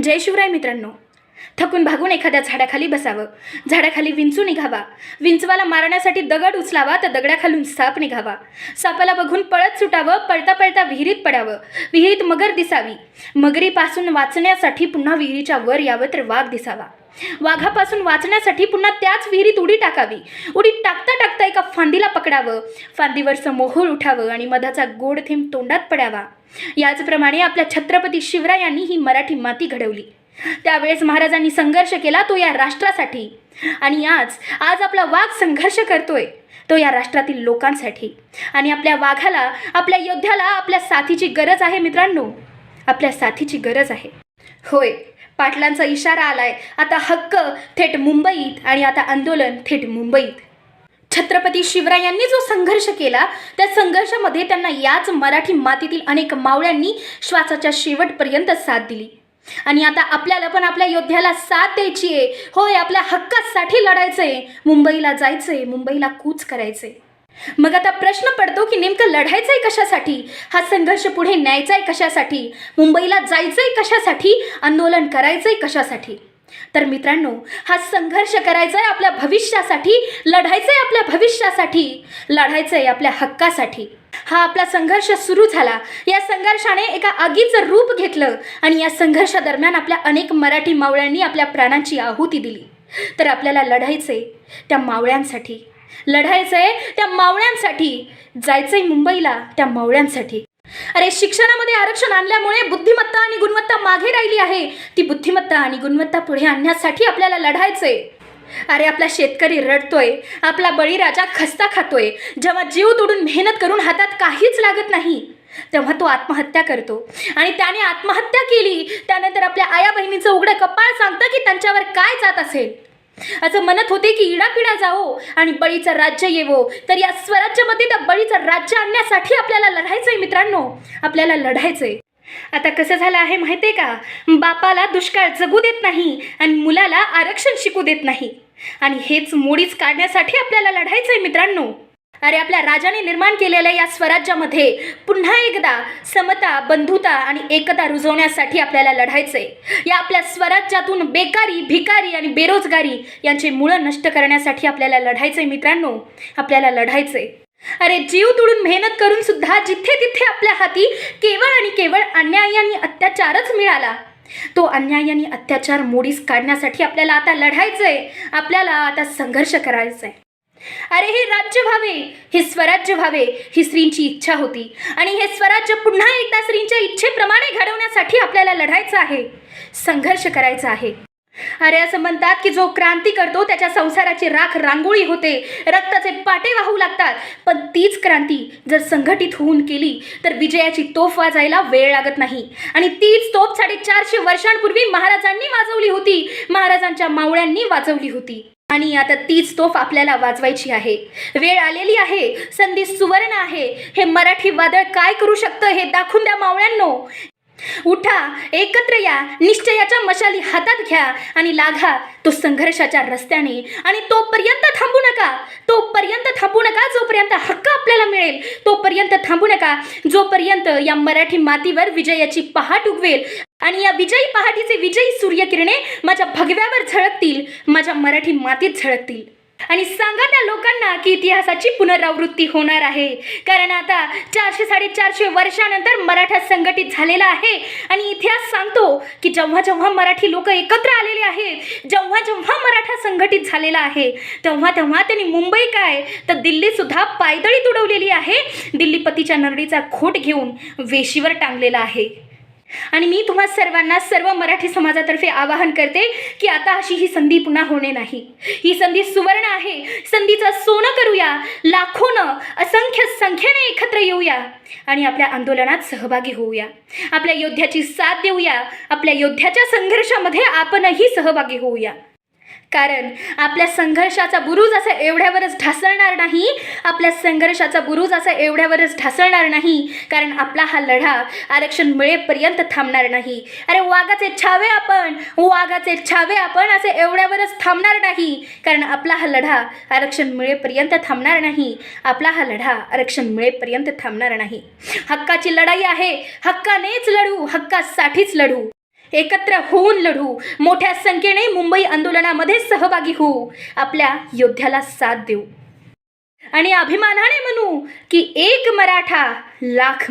जय शिवराय मित्रांनो. थकून भागून एखाद्या झाडाखाली बसावं. झाडाखाली विंचू निघावा. विंचवाला मारण्यासाठी दगड उचलावा तर दगडाखालून साप निघावा. सापाला बघून पळत सुटावं पळता पळता विहिरीत पडावं. विहिरीत मगर दिसावी. मगरीपासून वाचण्यासाठी पुन्हा विहिरीच्या वर यावं तर वाघ दिसावा. वाघापासून वाचण्यासाठी पुन्हा त्याच विहिरीत उडी टाकावी. उडी टाकता टाकता एका फांदीला पकडावं. फांदीवरचं मोहोळ उठावं आणि मधाचा गोड थेंब तोंडात पडावा. याचप्रमाणे आपल्या छत्रपती शिवरायांनी ही मराठी माती घडवली. त्यावेळेस महाराजांनी संघर्ष केला तो या राष्ट्रासाठी. आणि आज आज आपला वाघ संघर्ष करतोय तो या राष्ट्रातील लोकांसाठी. आणि आपल्या वाघाला आपल्या योद्ध्याला आपल्या साथीची गरज आहे मित्रांनो. आपल्या साथीची गरज आहे. होय पाटलांचा इशारा आलाय. आता हक्क थेट मुंबईत आणि आता आंदोलन थेट मुंबईत. छत्रपती शिवरायांनी जो संघर्ष केला त्या संघर्षामध्ये त्यांना याच मराठी मातीतील अनेक मावळ्यांनी श्वासाच्या शेवटपर्यंत साथ दिली. आणि आता आपल्याला पण आपल्या योद्ध्याला साथ द्यायची आहे. होय आपल्या हक्कासाठी लढायचंय. मुंबईला जायचंय मुंबईला कूच करायचंय. मग आता प्रश्न पडतो की नेमकं लढायचंय कशासाठी? हा संघर्ष पुढे न्यायचाय कशासाठी? मुंबईला जायचंय कशासाठी? आंदोलन करायचंय कशासाठी? तर मित्रांनो हा संघर्ष करायचा आहे आपल्या भविष्यासाठी लढायचं आहे आपल्या भविष्यासाठी लढायचं आहे आपल्या हक्कासाठी. हा आपला संघर्ष सुरू झाला. या संघर्षाने एका आगीचं रूप घेतलं आणि या संघर्षादरम्यान आपल्या अनेक मराठी मावळ्यांनी आपल्या प्राणांची आहुती दिली. तर आपल्याला लढायचंय त्या मावळ्यांसाठी. लढायचंय त्या मावळ्यांसाठी. जायचंय मुंबईला त्या मावळ्यांसाठी. अरे शिक्षणामध्ये आरक्षण आणल्यामुळे बुद्धिमत्ता आणि गुणवत्ता मागे राहिली आहे. ती बुद्धिमत्ता आणि गुणवत्ता पुढे आणण्यासाठी आपल्याला लढायचंय. अरे आपला शेतकरी रडतोय. आपला बळीराजा खस्ता खातोय. जेव्हा जीव तोडून मेहनत करून हातात काहीच लागत नाही तेव्हा तो आत्महत्या करतो. आणि त्याने आत्महत्या केली. त्यानंतर आपल्या आया बहिणीचं उघडं कपाळ सांगतं की त्यांच्यावर काय जात असेल. असं म्हणत होते की इडापिडा जावो आणि बळीचं राज्य येवो. तर या स्वराज्यामध्ये त्या बळीचं राज्य आणण्यासाठी आपल्याला लढायचंय मित्रांनो. आपल्याला लढायचंय. आता कसं झालं आहे माहिती आहे का? बापाला दुष्काळ जगू देत नाही आणि मुलाला आरक्षण शिकू देत नाही. आणि हेच मोडीच काढण्यासाठी आपल्याला लढायचंय मित्रांनो. अरे आपल्या राजाने निर्माण केलेल्या या स्वराज्यामध्ये पुन्हा एकदा समता बंधुता आणि एकता रुजवण्यासाठी आपल्याला लढायचंय. या आपल्या स्वराज्यातून बेकारी भिकारी आणि बेरोजगारी यांचे मुळं नष्ट करण्यासाठी आपल्याला लढायचंय मित्रांनो. आपल्याला लढायचंय. अरे जीव तोडून मेहनत करून सुद्धा जिथे तिथे आपल्या हाती केवळ आणि केवळ अन्याय आणि अत्याचारच मिळाला. तो अन्याय आणि अत्याचार मोडीस काढण्यासाठी आपल्याला आता लढायचंय. आपल्याला आता संघर्ष करायचा आहे अरे हे राज्य व्हावे. हे स्वराज्य व्हावे. ही स्त्रींची इच्छा होती. आणि हे स्वराज्य पुन्हा एकदा स्त्रींच्या इच्छेप्रमाणे घडवण्यासाठी आपल्याला लढायचं आहे. संघर्ष करायचा आहे. अरे असं म्हणतात की जो क्रांती करतो त्याच्या संसाराची राख रांगोळी होते. रक्ताचे पाटे वाहू लागतात. पण तीच क्रांती जर संघटित होऊन केली तर विजयाची तोफ वाजायला वेळ लागत नाही. आणि तीच तोफ साडेचारशे वर्षांपूर्वी महाराजांनी वाजवली होती. महाराजांच्या मावळ्यांनी वाजवली होती. आणि आता तीच तोफ आपल्याला वाजवायची आहे. वेळ आलेली आहे. संधी सुवर्ण आहे. हे मराठी वादळ काय करू शकतं हे दाखवून द्या मावळ्यांनो. उठा एकत्र या. निश्चयाच्या मशाली हातात घ्या आणि लागा तो संघर्षाच्या रस्त्याने आणि तोपर्यंत थांबू नका. तोपर्यंत थांबू नका जोपर्यंत हक्क आपल्याला मिळेल. तोपर्यंत थांबू नका. जोपर्यंत या मराठी मातीवर विजयाची पहाट उगवेल. आणि या विजयी पहाटीचे विजयी सूर्यकिरणे माझ्या भगव्यावर झळकतील माझ्या मराठी मातीत झळकतील. आणि सांगा त्या लोकांना की इतिहासाची पुनरावृत्ती होणार आहे. कारण आता चारशे साडेचारशे वर्षानंतर मराठा संघटित झालेला आहे आणि इतिहास सांगतो की जेव्हा जेव्हा मराठी लोक एकत्र आलेले आहेत जेव्हा जेव्हा मराठा संघटित झालेला आहे तेव्हा तेव्हा त्यांनी मुंबई काय तर दिल्ली सुद्धा पायदळी तुडवलेली आहे. दिल्लीपतीच्या नरडीचा खोट घेऊन वेशीवर टांगलेला आहे. आणि मी तुम्हा सर्वांना सर्व मराठी समाजातर्फे आवाहन करते की आता अशी ही संधी पुन्हा होणे नाही. ही संधी सुवर्ण आहे. संधीचं सोनं करूया. लाखोनं असंख्य संख्येने एकत्र येऊया. आणि आपल्या आंदोलनात सहभागी होऊया. आपल्या योद्ध्याची साथ देऊया. आपल्या योद्ध्याच्या संघर्षामध्ये आपणही सहभागी होऊया. कारण आपल्या संघर्षाचा बुरुज असं एवढ्यावरच ढासळणार नाही आपल्या संघर्षाचा बुरुज असं एवढ्यावरच ढासळणार नाही कारण आपला हा लढा आरक्षण मिळेपर्यंत थांबणार नाही. अरे वाघाचे छावे आपण वाघाचे छावे आपण असे एवढ्यावरच थांबणार नाही कारण आपला हा लढा आरक्षण मिळेपर्यंत थांबणार नाही आपला हा लढा आरक्षण मिळेपर्यंत थांबणार नाही. हक्काची लढाई आहे हक्कानेच लढू हक्कासाठीच लढू. एकत्र होऊन लढू. मोठ्या संख्येने मुंबई आंदोलनामध्ये सहभागी होऊ. आपल्या योद्ध्याला साथ देऊ. आणि अभिमानाने म्हणू की एक मराठा लाख